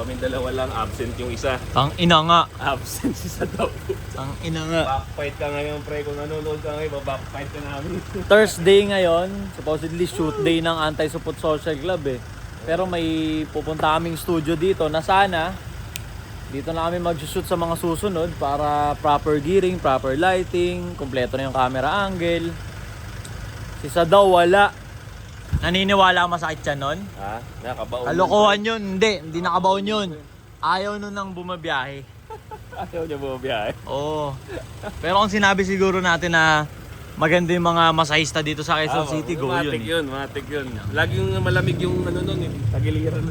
kami dalawa lang, absent yung isa. Ang ina nga. Absent si sa daw. Ang ina nga. Backfight ka ngayon, pre. Kung nanonood ka ngayon, backfight ka namin. Thursday ngayon, supposedly shoot day ng Anti-Support Social Club eh. Pero may pupunta kaming studio dito na sana dito na kami mag-shoot sa mga susunod para proper gearing, proper lighting, kompleto na yung camera angle. Si sa daw wala. Naniniwala ka masakit siya nun? ha? Nakabaon. Kalokohan yun. Hindi, hindi nakabaon yun. Ayaw nun nang bumabiyahe. Ayaw niya bumabiyahe. Oo. Pero kung sinabi siguro natin na maganda yung mga masahista dito sa Quezon Ah, City, go matik yun. yun, matik yun. Laging malamig yung ano nun eh. Tagiliran.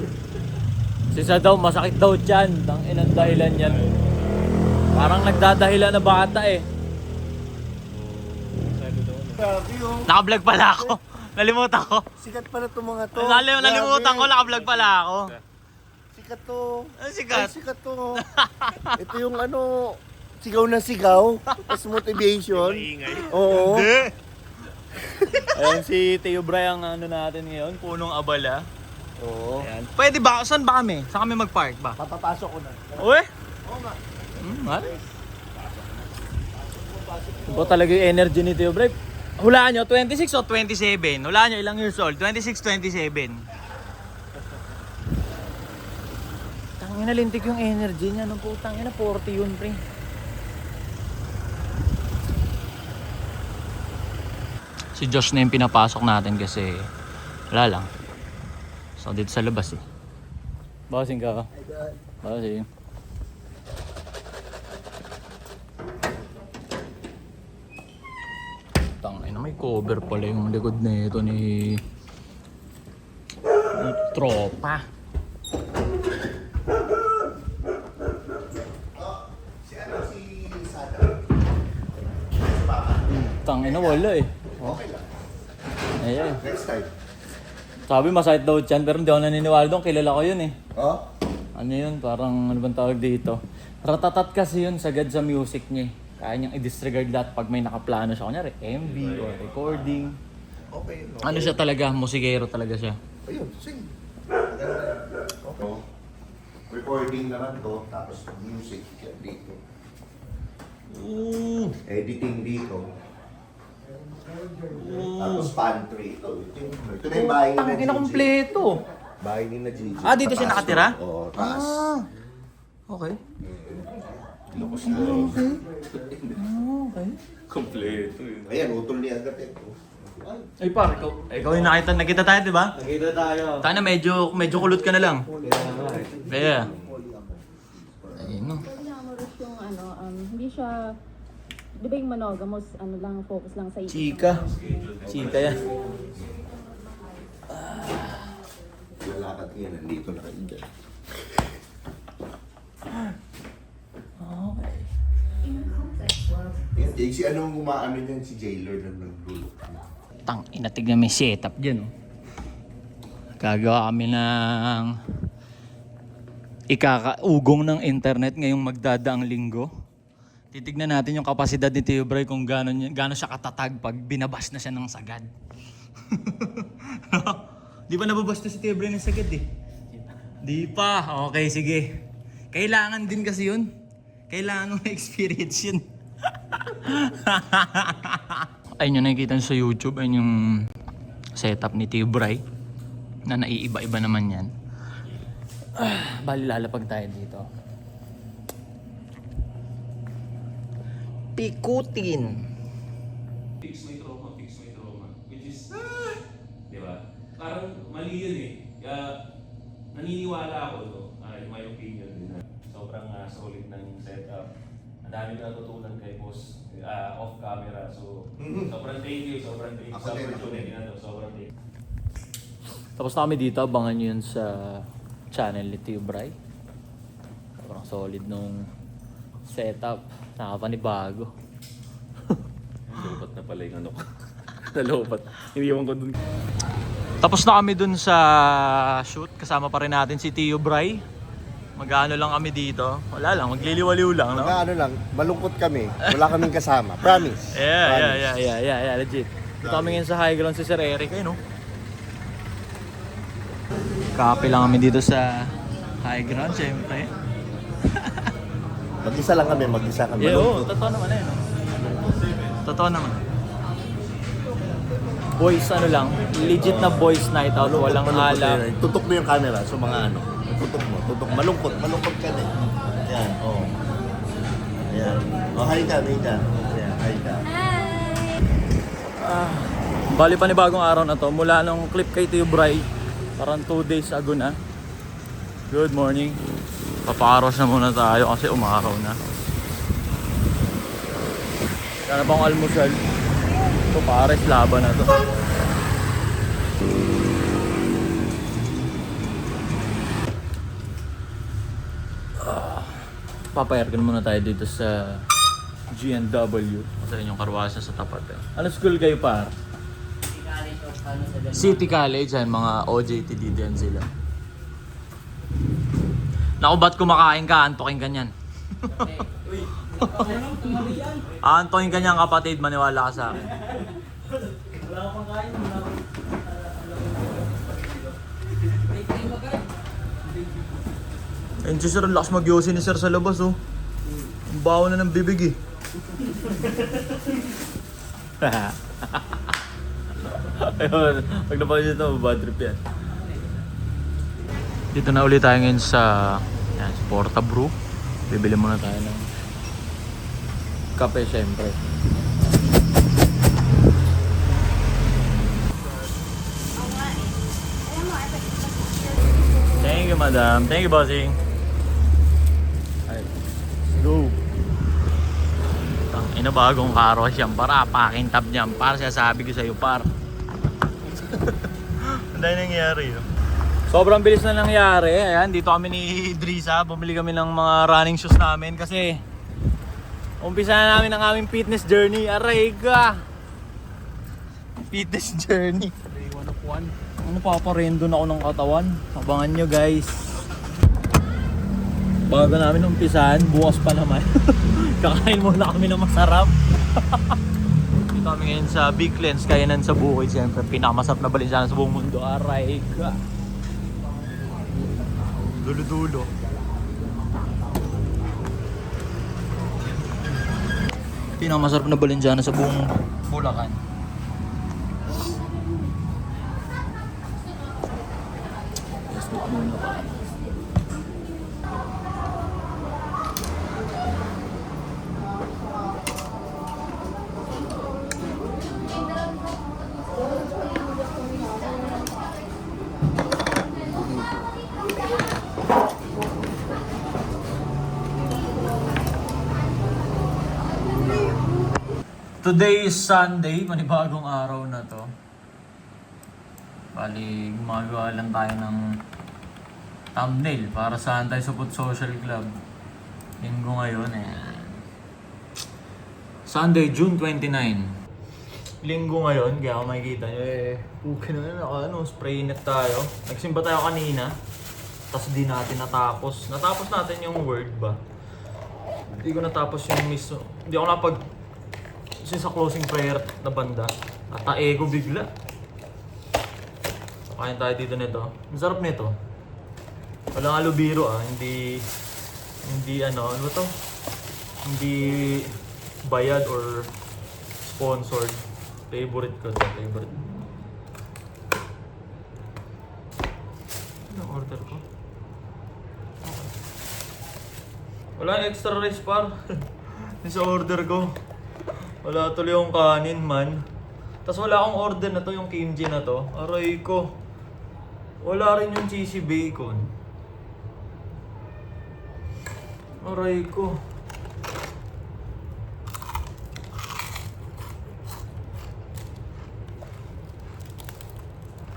Si Sa daw, masakit daw dyan. Ang inang dahilan yan. Parang nagdadahilan na bata eh. Yung Nakablog pala ako. Nalimutan ko. sikat pala itong mga to. Nalim, nalimutan ko, nakablog pala ako. Sikat to. Ay, sikat. sikat to. Ito yung ano, sigaw na sigaw. Tapos motivation. Oo. Ayun si Teo Bray ang ano natin ngayon, punong abala. Oo. Ayan. Pwede ba? Saan ba kami? Saan kami mag-park ba? Papapasok ko na. Uwe? Oo nga. Hmm, ha? Iba talaga yung energy ni Teo Bray. Hulaan nyo, 26 o 27? Hulaan nyo, ilang years old? 26, 27. Tangina lintik yung energy niya. Nung putang ina, 40 yun, pre. Si Josh na yung pinapasok natin kasi wala lang. So dito sa labas eh. Bossing ka. Bossing. Tangina may cover pala yung likod na ito ni ni tropa. Sada. Tangina wala eh. Okay lang. Ayan. Next time. Sabi masakit daw dyan pero hindi ako naniniwala doon. Kilala ko yun eh. Oh? Ano yun? Parang ano bang tawag dito? Ratatat kasi yun sagad sa music niya eh. Kaya niyang i-disregard lahat pag may nakaplano siya. Kunyari, MV or recording. Okay. No. Ano siya talaga? Musikero talaga siya. Ayun, sing. Okay. Recording naman to, tapos music yan dito. Ooh! Editing dito. Tapos pantry. Ito, ito, yung- ito na yung bahay ni na Tangina Gigi. kompleto. Bahay ni na Gigi. Ah, dito siya Taas nakatira? to. Oo, taas. Ah. Okay. Lukos na. Ah, okay. Kompleto yun. Ayan, utol ni agad ito. Ay par, ikaw, ikaw yung nakita, nakita tayo, di ba? Nakita tayo. Tana, medyo, medyo kulot ka na lang. Kaya. Ayun no. Polyamorous yung ano, um, hindi siya, di ba yung monogamous, ano lang, focus lang sa. Chika. Chika yan. Lalakad niya, nandito na kayo. Okay. Yan, eh, si anong umaano niyan, si Jailor na naglulok. Tang, inatig na may setup dyan. Oh. Gagawa kami ng ikakaugong ng internet ngayong magdadaang linggo. Titignan natin yung kapasidad ni Tio Bray kung gaano, niya- gaano siya katatag pag binabas na siya ng sagad. Di ba nababas na si Tio Bray ng sagad eh? Di pa. Okay, sige. Kailangan din kasi yun. Kailangan mo experience yun. Ayun yung nakikita sa YouTube, ayun yung setup ni Tio Bray na naiiba-iba naman yan. Ah, bali lalapag tayo dito. Pikutin. Fix my trauma, fix my trauma. Which is, di ba? Parang mali yun eh. Kaya naniniwala ako to, ah, in my opinion din sobrang ah, solid ng setup. Ang dami ko natutunan kay boss ah, off camera. So, sobrang thank you, sobrang thank you sa opportunity na to. Sobrang thank you. Tapos na kami dito, abangan nyo yun sa channel ni Tio Bray. Sobrang solid nung setup. Nakapanibago. Nalobat na pala yung ano ko. Nalobat. Iniwan ko dun. Tapos na kami dun sa shoot. Kasama pa rin natin si Tio Bray. Mag-ano lang kami dito. Wala lang, magliliwaliw lang, no? Mga ano lang, malungkot kami. Wala kaming kasama. Promise. Yeah, yeah, Promise. yeah, yeah, yeah, yeah, legit. Dito kami ngayon sa high ground si Sir Eric, ayun no? Kape lang kami dito sa High ground, syempre. Mag-isa lang kami, mag-isa kami. Yeah, oo, Malungkot. totoo naman eh. no? Totoo naman. Boys, ano lang, legit na boys night out, walang Malungkot alak. eh. Tutok mo yung camera sa mga ano. Tutok mo, tutok. Malungkot, malungkot ka din. Ayan, oo. Oh. Ayan. Oh, hi ka, hi ka. Ayan, hi ka. Ah, bali pa ni bagong araw na to, mula nung clip kay Tio Bray, parang 2 days ago na. Good morning. Paparos na muna tayo kasi umaraw na. Sana pang almusal. Ito pares laban na to. Papayagan muna tayo dito sa GNW. Kasi yun yung karwasa sa tapat eh. Ano school kayo par? City College yan, mga OJT dito yan sila. Naku, ba't kumakain ka? Antokin ka niyan. Aantokin ka niyan kapatid, maniwala ka sa akin. Ayun si sir, ang lakas mag ni sir sa labas oh. Ang baho na ng bibig eh. Ayun, pag napakita ito, bad trip yan. Dito na ulit tayo ngayon sa yan, sa Porta Brew. Bibili muna tayo ng kape syempre. Thank you, madam. Thank you, bossing. Go. Ina bagong karos yan para pakintab niyan para sasabi ko sa iyo par. Dahil nangyari yun. Sobrang bilis na nangyari. Ayan, dito kami ni Drisa. Bumili kami ng mga running shoes namin kasi umpisa na namin ang aming fitness journey. Aray ka! Fitness journey. Day 1 of 1. Ano paparendo na ako ng katawan? Abangan nyo guys. Bago namin umpisahan, bukas pa naman. Kakain muna kami ng masarap. Dito kami ngayon sa Big Lens, kainan sa bukid. Siyempre, pinakamasarap na balinsana sa buong mundo. Aray ka. Dulo-dulo. Pinakamasarap na balinsana sa buong Bulacan. Yes, muna. Today is Sunday, manibagong araw na to. Bali, gumagawa lang tayo ng thumbnail para sa Antay Supot Social Club. Linggo ngayon eh. Sunday, June 29. Linggo ngayon, kaya kung makikita nyo eh, pukin na na, ano, spray net tayo. Nagsimba tayo kanina, tapos di natin natapos. Natapos natin yung word ba? Hindi ko natapos yung mismo. Hindi ako napag kasi sa closing prayer na banda. At ego bigla. Kain tayo dito nito. Ang sarap nito. Walang alubiro ah. Hindi, hindi ano, ano to? Hindi bayad or sponsored. Favorite ko to, favorite. Ano order ko? Wala extra rice par. Sa order ko. Wala tuloy yung kanin man. Tapos wala akong order na to, yung kimchi na to. Aray ko. Wala rin yung cheesy bacon. Aray ko.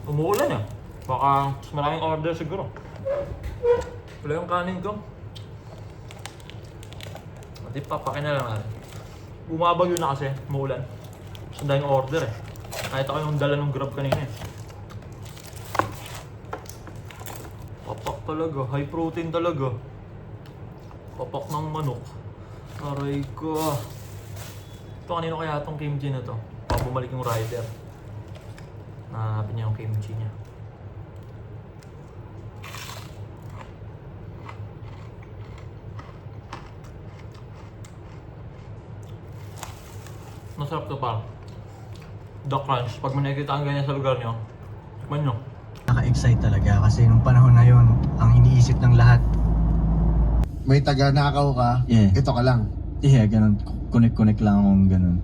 Umuulan ah. Baka mas maraming order siguro. Wala yung kanin ko. Di papakin na lang natin. Bumabagyo na kasi. Mas ang daming order eh. Kahit ako yung dala ng grab kanina eh. Papak talaga, high protein talaga. Papak ng manok. Aray ko. Ito kanino kaya itong kimchi na to? Baka bumalik yung rider. Nahanapin niya yung kimchi niya. Masarap to pa. The crunch. Pag may nakikita ang ganyan sa lugar nyo, tikman nyo. Naka-excite talaga kasi nung panahon na yon ang iniisip ng lahat, may taga-nakaw ka, Yeah. ito ka lang. yeah, ganun, connect-connect lang akong ganun.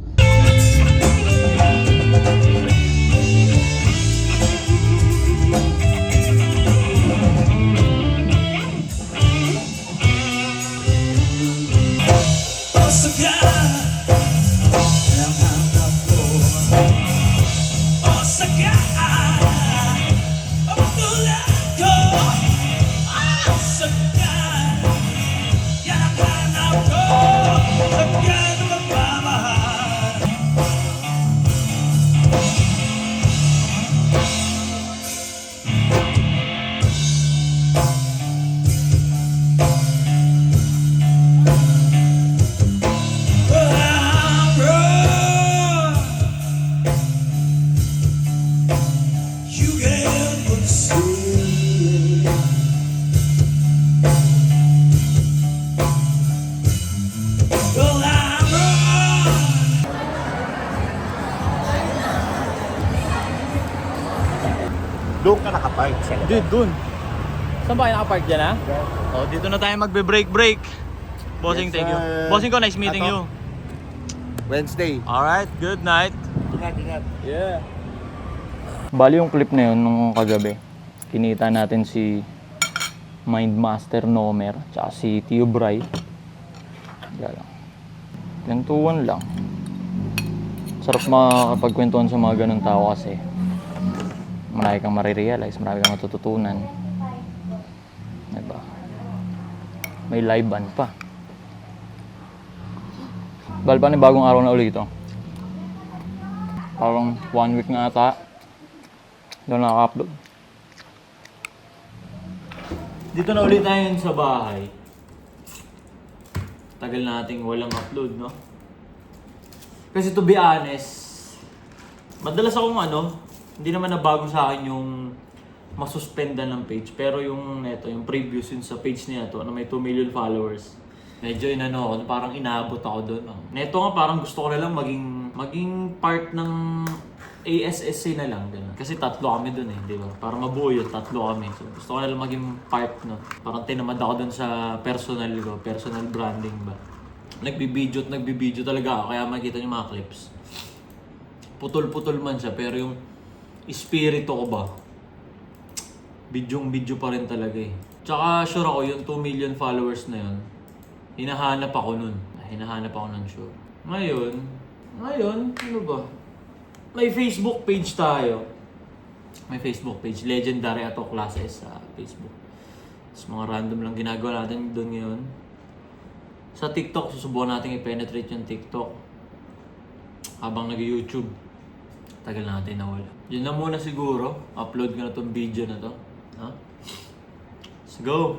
Doon ka nakapark sa labas. Dude, dun. Saan ba kayo nakapark dyan ha? Oh, dito na tayo magbe-break-break. Bossing, Yes, thank you. Bossing ko, nice meeting you. Ato. Wednesday. Alright, good night. Ingat, ingat. Yeah. Bali yung clip na yun nung kagabi. Kinita natin si Mindmaster Nomer tsaka si Tio Bray. Yan lang. Kwentuhan lang. Sarap makakapagkwentuhan sa mga ganun tao kasi marami kang marirealize, marami kang matututunan. Diba? May live band pa. Bal pa bagong araw na ulit ito. Parang one week na ata. Doon nakaka-upload. Dito na ulit tayo sa bahay. Tagal nating walang upload, no? Kasi to be honest, madalas akong ano, hindi naman nabago sa akin yung masuspendan ng page. Pero yung neto, yung previous yun sa page niya to, na may 2 million followers. Medyo inano ako, parang inaabot ako doon. No? Neto nga parang gusto ko na lang maging, maging part ng ASSC na lang. Ganun. Kasi tatlo kami doon eh, di ba? Para mabuo yun, tatlo kami. So gusto ko na lang maging part, no? Parang tinamad ako doon sa personal ko, personal branding ba. Nagbibideo at nagbibideo talaga ako, kaya makikita niyo mga clips. Putol-putol man siya, pero yung espiritu ko ba, bidyong video pa rin talaga eh. Tsaka sure ako, yung 2 million followers na yun, hinahanap ako nun. Hinahanap ako nun sure. Ngayon, ngayon, ano ba? May Facebook page tayo. May Facebook page, Legendary Ato Classes sa Facebook. Tapos mga random lang ginagawa natin doon ngayon. Sa TikTok, susubukan natin i-penetrate yung TikTok. Habang nag-YouTube. Tagal natin nawala. Yun na muna siguro. Upload ko na tong video na to. Ha? Let's go!